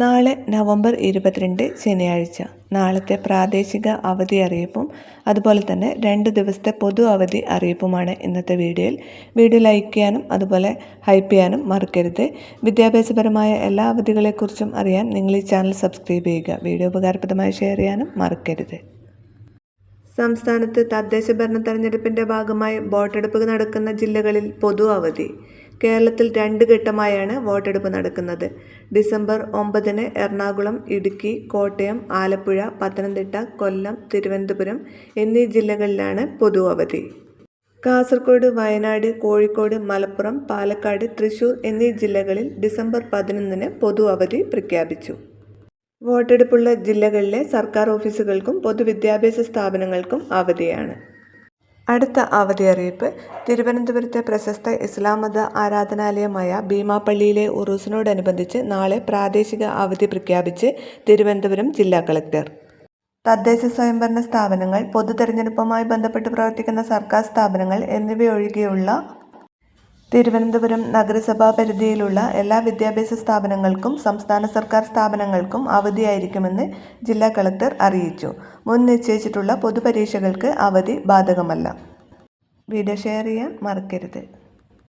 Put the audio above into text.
നാളെ നവംബർ ഇരുപത്തിരണ്ട് ശനിയാഴ്ച. നാളത്തെ പ്രാദേശിക അവധി അറിയിപ്പും അതുപോലെ തന്നെ രണ്ട് ദിവസത്തെ പൊതു അവധി അറിയിപ്പുമാണ് ഇന്നത്തെ വീഡിയോയിൽ. വീഡിയോ ലൈക്ക് ചെയ്യാനും അതുപോലെ ഹൈപ്പ് ചെയ്യാനും മറക്കരുത്. വിദ്യാഭ്യാസപരമായ എല്ലാ അവധികളെക്കുറിച്ചും അറിയാൻ നിങ്ങൾ ഈ ചാനൽ സബ്സ്ക്രൈബ് ചെയ്യുക. വീഡിയോ ഉപകാരപ്രദമായി ഷെയർ ചെയ്യാനും മറക്കരുത്. സംസ്ഥാനത്ത് തദ്ദേശ ഭരണ തെരഞ്ഞെടുപ്പിന്റെ ഭാഗമായി വോട്ടെടുപ്പ് നടക്കുന്ന ജില്ലകളിൽ പൊതു അവധി. കേരളത്തിൽ രണ്ട് ഘട്ടമായാണ് വോട്ടെടുപ്പ് നടക്കുന്നത്. ഡിസംബർ ഒമ്പതിന് എറണാകുളം ഇടുക്കി കോട്ടയം ആലപ്പുഴ പത്തനംതിട്ട കൊല്ലം തിരുവനന്തപുരം എന്നീ ജില്ലകളിലാണ് പൊതു അവധി കാസർഗോഡ് വയനാട് കോഴിക്കോട് മലപ്പുറം പാലക്കാട് തൃശൂർ എന്നീ ജില്ലകളിൽ ഡിസംബർ പതിനൊന്നിന് പൊതു അവധി പ്രഖ്യാപിച്ചു. വോട്ടെടുപ്പുള്ള ജില്ലകളിലെ സർക്കാർ ഓഫീസുകൾക്കും പൊതുവിദ്യാഭ്യാസ സ്ഥാപനങ്ങൾക്കും അവധിയാണ്. അടുത്ത അവധി അറിയിപ്പ് തിരുവനന്തപുരത്തെ പ്രശസ്ത ഇസ്ലാം മത ആരാധനാലയമായ ഭീമാപ്പള്ളിയിലെ ഉറൂസിനോടനുബന്ധിച്ച് നാളെ പ്രാദേശിക അവധി പ്രഖ്യാപിച്ച് തിരുവനന്തപുരം ജില്ലാ കളക്ടർ. തദ്ദേശ സ്വയംഭരണ സ്ഥാപനങ്ങൾ പൊതു തെരഞ്ഞെടുപ്പുമായി ബന്ധപ്പെട്ട് പ്രവർത്തിക്കുന്ന സർക്കാർ സ്ഥാപനങ്ങൾ എന്നിവയൊഴികെയുള്ള തിരുവനന്തപുരം നഗരസഭാ പരിധിയിലുള്ള എല്ലാ വിദ്യാഭ്യാസ സ്ഥാപനങ്ങൾക്കും സംസ്ഥാന സർക്കാർ സ്ഥാപനങ്ങൾക്കും അവധിയായിരിക്കുമെന്ന് ജില്ലാ കളക്ടർ അറിയിച്ചു. മുൻ നിശ്ചയിച്ചിട്ടുള്ള പൊതുപരീക്ഷകൾക്ക് അവധി ബാധകമല്ല. വീഡിയോ ഷെയർ ചെയ്യാൻ മറക്കരുത്.